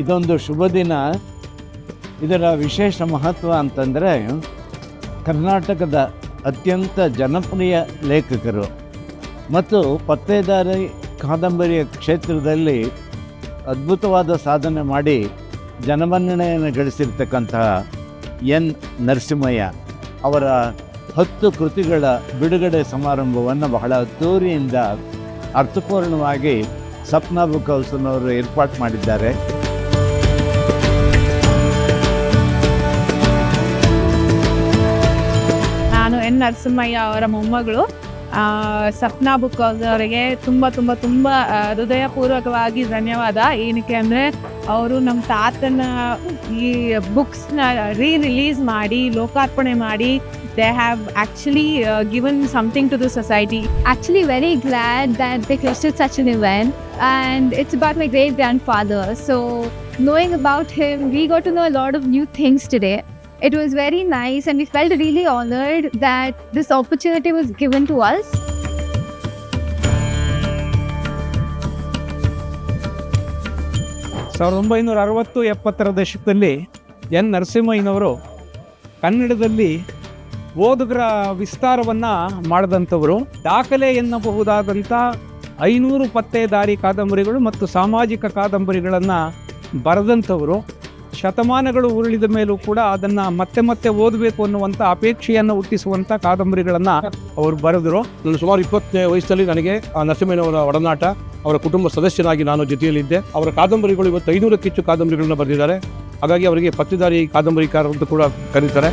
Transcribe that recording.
ಇದೊಂದು ಶುಭ ದಿನ. ಇದರ ವಿಶೇಷ ಮಹತ್ವ ಅಂತಂದರೆ ಕರ್ನಾಟಕದ ಅತ್ಯಂತ ಜನಪ್ರಿಯ ಲೇಖಕರು ಮತ್ತು ಪತ್ತೇದಾರಿ ಕಾದಂಬರಿಯ ಕ್ಷೇತ್ರದಲ್ಲಿ ಅದ್ಭುತವಾದ ಸಾಧನೆ ಮಾಡಿ ಜನಮನ್ನಣೆಯನ್ನು ಗಳಿಸಿರ್ತಕ್ಕಂತಹ ಎನ್. ನರಸಿಂಹಯ್ಯ ಅವರ ಹತ್ತು ಕೃತಿಗಳ ಬಿಡುಗಡೆ ಸಮಾರಂಭವನ್ನು ಬಹಳ ಅದ್ದೂರಿಯಿಂದ ಅರ್ಥಪೂರ್ಣವಾಗಿ ಸಪ್ನಾ ಬುಕ್ ಹೌಸ್ನವರು ಏರ್ಪಾಡು ಮಾಡಿದ್ದಾರೆ. ನರಸಿಂಹಯ್ಯ ಅವರ ಮೊಮ್ಮಗಳು ಸಪ್ನಾ ಬುಕ್ ಅವರಿಗೆ ತುಂಬ ತುಂಬ ತುಂಬ ಹೃದಯಪೂರ್ವಕವಾಗಿ ಧನ್ಯವಾದ. ಏನಕ್ಕೆ ಅಂದರೆ ಅವರು ನಮ್ಮ ತಾತನ ಈ ಬುಕ್ಸ್ನ ರೀ ರಿಲೀಸ್ ಮಾಡಿ, ಲೋಕಾರ್ಪಣೆ ಮಾಡಿ they have actually given something to the society actually, very glad that they hosted such an event, and it's about my great grandfather so, knowing about him, we got to know a lot of new things today. It was very nice and we felt really honored that this opportunity was given to us. ಸಾವಿರದ ಒಂಬೈನೂರ ಅರವತ್ತು ಎಪ್ಪತ್ತರ ದಶಕದಲ್ಲಿ N. ನರಸಿಂಹಯ್ಯನವರು ಕನ್ನಡದಲ್ಲಿ ಓದುಗರ ವಿಸ್ತಾರವನ್ನು ಮಾಡಿದಂಥವರು. ದಾಖಲೆ ಎನ್ನಬಹುದಾದಂಥ ಐನೂರು ಪತ್ತೆದಾರಿ ಕಾದಂಬರಿಗಳು ಮತ್ತು ಸಾಮಾಜಿಕ ಕಾದಂಬರಿಗಳನ್ನು ಬರೆದಂಥವರು. ಶತಮಾನಗಳು ಉರುಳಿದ ಮೇಲೂ ಕೂಡ ಅದನ್ನು ಮತ್ತೆ ಮತ್ತೆ ಓದಬೇಕು ಅನ್ನುವಂಥ ಅಪೇಕ್ಷೆಯನ್ನು ಹುಟ್ಟಿಸುವಂಥ ಕಾದಂಬರಿಗಳನ್ನು ಅವರು ಬರೆದರು. ನಾನು ಸುಮಾರು ಇಪ್ಪತ್ತನೇ ವಯಸ್ಸಲ್ಲಿ ನನಗೆ ಆ ನರಸಿಂಹಯ್ಯನವರ ಒಡನಾಟ, ಅವರ ಕುಟುಂಬ ಸದಸ್ಯನಾಗಿ ನಾನು ಜೊತೆಯಲ್ಲಿದ್ದೆ. ಅವರ ಕಾದಂಬರಿಗಳು ಇವತ್ತು ಐನೂರಕ್ಕೆ ಹೆಚ್ಚು ಕಾದಂಬರಿಗಳನ್ನ ಬರೆದಿದ್ದಾರೆ. ಹಾಗಾಗಿ ಅವರಿಗೆ ಪತ್ತೇದಾರಿ ಕಾದಂಬರಿಕಾರ ಅಂತ ಕೂಡ ಕರೀತಾರೆ.